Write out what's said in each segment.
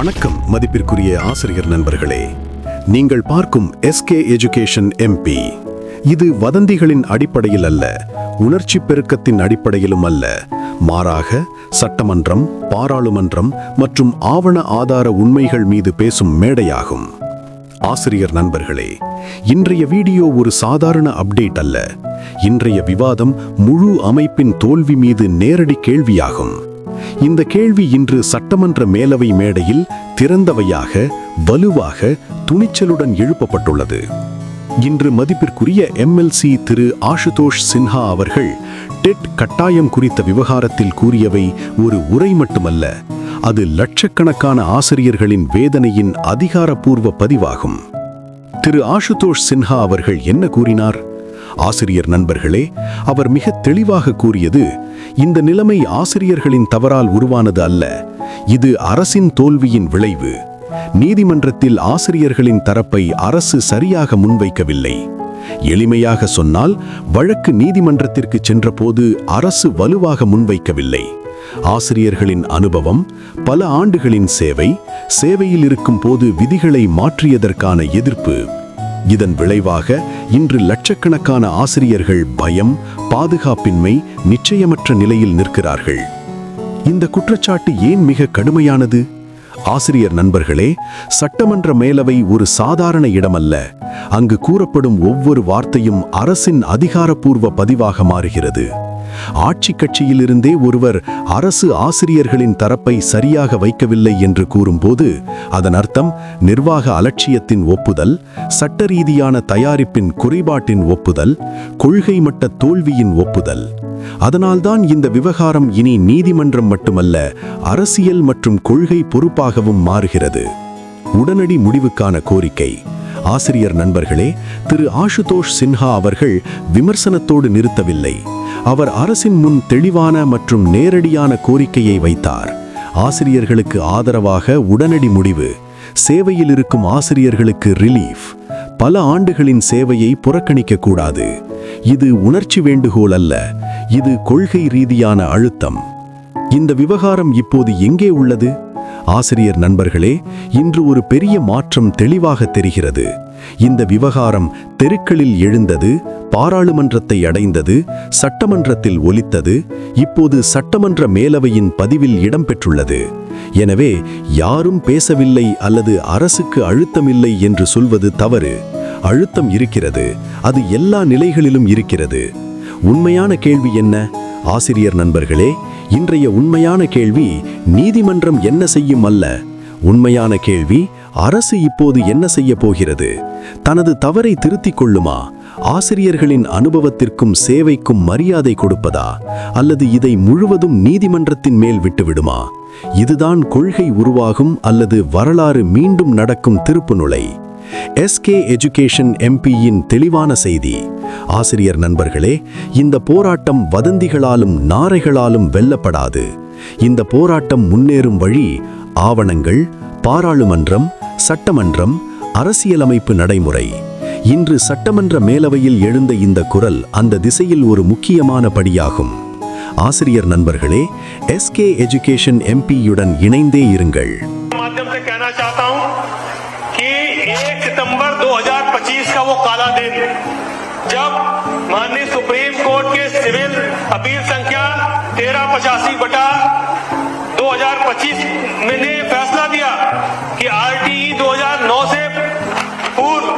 வணக்கம் மதிப்பிற்குரிய ஆசிரியர் நண்பர்களே. நீங்கள் பார்க்கும் எஸ்கே எஜுகேஷன் எம்பி இது வதந்திகளின் அடிப்படையில் அல்ல உணர்ச்சி பெருக்கத்தின் அடிப்படையிலும் அல்ல. மாறாக சட்டமன்றம் பாராளுமன்றம் மற்றும் ஆவண ஆதார உண்மைகள் மீது பேசும் மேடையாகும். ஆசிரியர் நண்பர்களே இன்றைய வீடியோ ஒரு சாதாரண அப்டேட் அல்ல. இன்றைய விவாதம் முழு அமைப்பின் தோல்வி மீது நேரடி கேள்வியாகும். இந்த கேள்வி இன்று சட்டமன்ற மேலவை மேடையில் திறந்தவையாக வலுவாக துணிச்சலுடன் எழுப்பப்பட்டுள்ளது. இன்று மதிப்பிற்குரிய எம்எல்சி திரு ஆஷுதோஷ் சின்ஹா அவர்கள் டெட் கட்டாயம் குறித்த விவகாரத்தில் கூறியவை ஒரு உரை மட்டுமல்ல அது லட்சக்கணக்கான ஆசிரியர்களின் வேதனையின் அதிகாரப்பூர்வ பதிவாகும். திரு ஆஷுதோஷ் சின்ஹா அவர்கள் என்ன கூறினார்? ஆசிரியர் நண்பர்களே அவர் மிக தெளிவாக கூறியது இந்த நிலைமை ஆசிரியர்களின் தவறால் உருவானது அல்ல இது அரசின் தோல்வியின் விளைவு. நீதிமன்றத்தில் ஆசிரியர்களின் தரப்பை அரசு சரியாக முன்வைக்கவில்லை. எளிமையாக சொன்னால் வழக்கு நீதிமன்றத்திற்கு சென்றபோது அரசு வலுவாக முன்வைக்கவில்லை. ஆசிரியர்களின் அனுபவம் பல ஆண்டுகளின் சேவை சேவையில் இருக்கும் போது விதிகளை மாற்றியதற்கான எதிர்ப்பு. இதன் விளைவாக இன்று லட்சக்கணக்கான ஆசிரியர்கள் பயம் பாதுகாப்பின்மை நிச்சயமற்ற நிலையில் நிற்கிறார்கள். இந்த குற்றச்சாட்டு ஏன் மிக கடுமையானது? ஆசிரியர் நண்பர்களே சட்டமன்ற மேலவை ஒரு சாதாரண இடமல்ல. அங்கு கூறப்படும் ஒவ்வொரு வார்த்தையும் அரசின் அதிகாரப்பூர்வ பதிவாக மாறுகிறது. ஆட்சி கட்சியிலிருந்தே ஒருவர் அரசு ஆசிரியர்களின் தரப்பை சரியாக வைக்கவில்லை என்று கூறும்போது அதன் அர்த்தம் நிர்வாக அலட்சியத்தின் ஒப்புதல் சட்ட ரீதியான தயாரிப்பின் குறைபாட்டின் ஒப்புதல் கொள்கை மட்ட தோல்வியின் ஒப்புதல். அதனால்தான் இந்த விவகாரம் இனி நீதிமன்றம் மட்டுமல்ல அரசியல் மற்றும் கொள்கை பொறுப்பாகவும் மாறுகிறது. உடனடி முடிவுக்கான கோரிக்கை. ஆசிரியர் நண்பர்களே திரு ஆசுதோஷ் சின்ஹா அவர்கள் விமர்சனத்தோடு நிறுத்தவில்லை. அவர் அரசின் முன் தெளிவான மற்றும் நேரடியான கோரிக்கையை வைத்தார். ஆசிரியர்களுக்கு ஆதரவாக உடனடி முடிவு. சேவையில் இருக்கும் ஆசிரியர்களுக்கு ரிலீஃப். பல ஆண்டுகளின் சேவையை புறக்கணிக்க கூடாது இது உணர்ச்சி வேண்டுகோள் அல்ல. இது கொள்கை ரீதியான அழுத்தம். இந்த விவகாரம் இப்போது எங்கே உள்ளது? ஆசிரியர் நண்பர்களே இன்று ஒரு பெரிய மாற்றம் தெளிவாக தெரிகிறது. இந்த விவகாரம் தெருக்களில் எழுந்தது பாராளுமன்றத்தை அடைந்தது சட்டமன்றத்தில் ஒலித்தது இப்போது சட்டமன்ற மேலவையின் பதிவில் இடம்பெற்றுள்ளது. எனவே யாரும் பேசவில்லை அல்லது அரசுக்கு அழுத்தமில்லை என்று சொல்வது தவறு. அழுத்தம் இருக்கிறது அது எல்லா நிலைகளிலும் இருக்கிறது. உண்மையான கேள்வி என்ன? ஆசிரியர் நண்பர்களே இன்றைய உண்மையான கேள்வி நீதிமன்றம் என்ன செய்யும் அல்ல? உண்மையான கேள்வி அரசு இப்போது என்ன செய்ய போகிறது? தனது தவறை திருத்திக் கொள்ளுமா? ஆசிரியர்களின் அனுபவத்திற்கும் சேவைக்கும் மரியாதை கொடுப்பதா? அல்லது இதை முழுவதும் நீதிமன்றத்தின் மேல் விட்டுவிடுமா? இதுதான் கொள்கை உருவாகும் அல்லது வரலாறு மீண்டும் நடக்கும் திருப்புநுழை எஸ்கே எஜுகேஷன் எம்பியின் தெளிவான செய்தி. ஆசிரியர் நண்பர்களே இந்த போராட்டம் வதந்திகளாலும் நாரைகளாலும் வெல்லப்படாது இந்த போராட்டம் முன்னேறும் வழி ஆவணங்கள் பாராளுமன்றம் சட்டமன்றம் அரசியலமைப்பு நடைமுறை இன்று சட்டமன்ற மேலவையில் எழுந்த இந்த குரல் அந்த திசையில் ஒரு முக்கியமான படியாகும் ஆசிரியர் நண்பர்களே எஸ்கே எஜுகேஷன் எம்பியுடன் இணைந்தே இருங்கள் माध्यम से कहना चाहता हूं कि 1 सितंबर 2025 का वो काला दिन जब माननीय सुप्रीम कोर्ट के सिविल अपील संख्या तेरह पचासी बटा 2025 में ने फैसला दिया कि आरटीई 2009 से पूर्व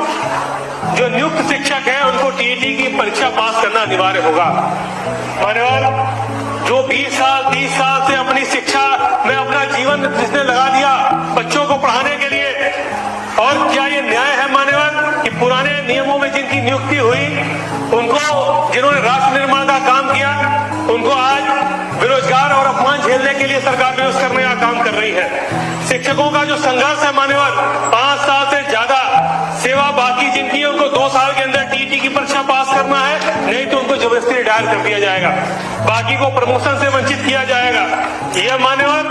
जो नियुक्त शिक्षक है, उनको टीईटी की परीक्षा पास करना अनिवार्य होगा। मान्यवर, जो 20 साल 30 साल से अपनी शिक्षा में अपना जीवन जिसने लगा दिया बच्चों को पढ़ाने के लिए, और क्या ये न्याय है मान्यवर कि पुराने नियमों में जिनकी नियुक्ति हुई, उनको, जिन्होंने राष्ट्र निर्माण का काम किया, उनको आज बेरोजगार और अपमान झेलने के लिए सरकार बेहोश करने का काम कर रही है। शिक्षकों का जो संघर्ष है मान्यवर, पाँच साल से ज़्यादा सेवा बाकी जिनकी उनको दो साल के अंदर टीटी की परीक्षा पास करना है, नहीं तो उनको ज़बरदस्ती रिटायर कर दिया जाएगा। बाकी को प्रमोशन से वंचित किया जाएगा। यह मान्यवर,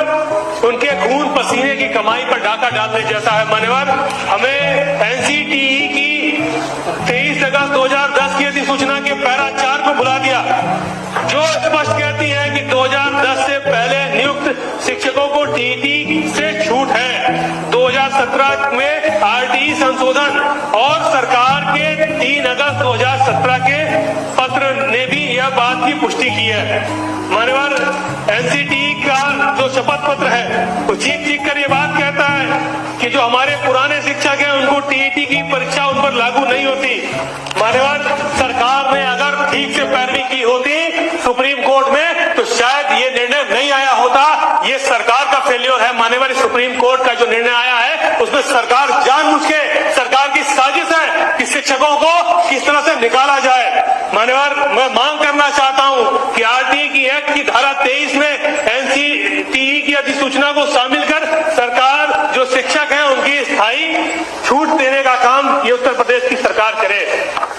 उनके खून पसीने की कमाई पर डाका डालने जैसा है मान्यवर। हमें एनसीटीई की 23 अगस्त 2010 की अधिसूचना के पैरा चार को बुला दिया। जो स्पष्ट कहती है कि 2010 से पहले नियुक्त शिक्षकों को टीटी से छूट है। 17 में आरटीई संशोधन और सरकार के 3 अगस्त 2017 के पत्र ने भी यह बात की पुष्टि की है। मान्यवर, एनसीटी का जो शपथ पत्र है, वो चीख चीख कर ये बात कहता है कि जो हमारे पुराने शिक्षक हैं, उनको टीईटी की परीक्षा उन पर लागू मान्यवर, सरकार ने अगर ठीक से पैरवी की होती सुप्रीम कोर्ट में तो शायद ये निर्णय नहीं आया होता। ये सरकार का फेल्योर है। मान्यवर सुप्रीम कोर्ट का जो निर्णय आया है, उसमें सरकार जानबूझ के सरकार की साजिश है कि शिक्षकों को किस तरह से निकाला जाए। मान्यवर, मैं मांग करना चाहता हूँ कि आरटीई की एक्ट की धारा 23 में एनसीटीई की अधिसूचना को शामिल कर सरकार, जो शिक्षक हैं, उनकी स्थायी छूट देने का काम ये उत्तर प्रदेश की सरकार करे।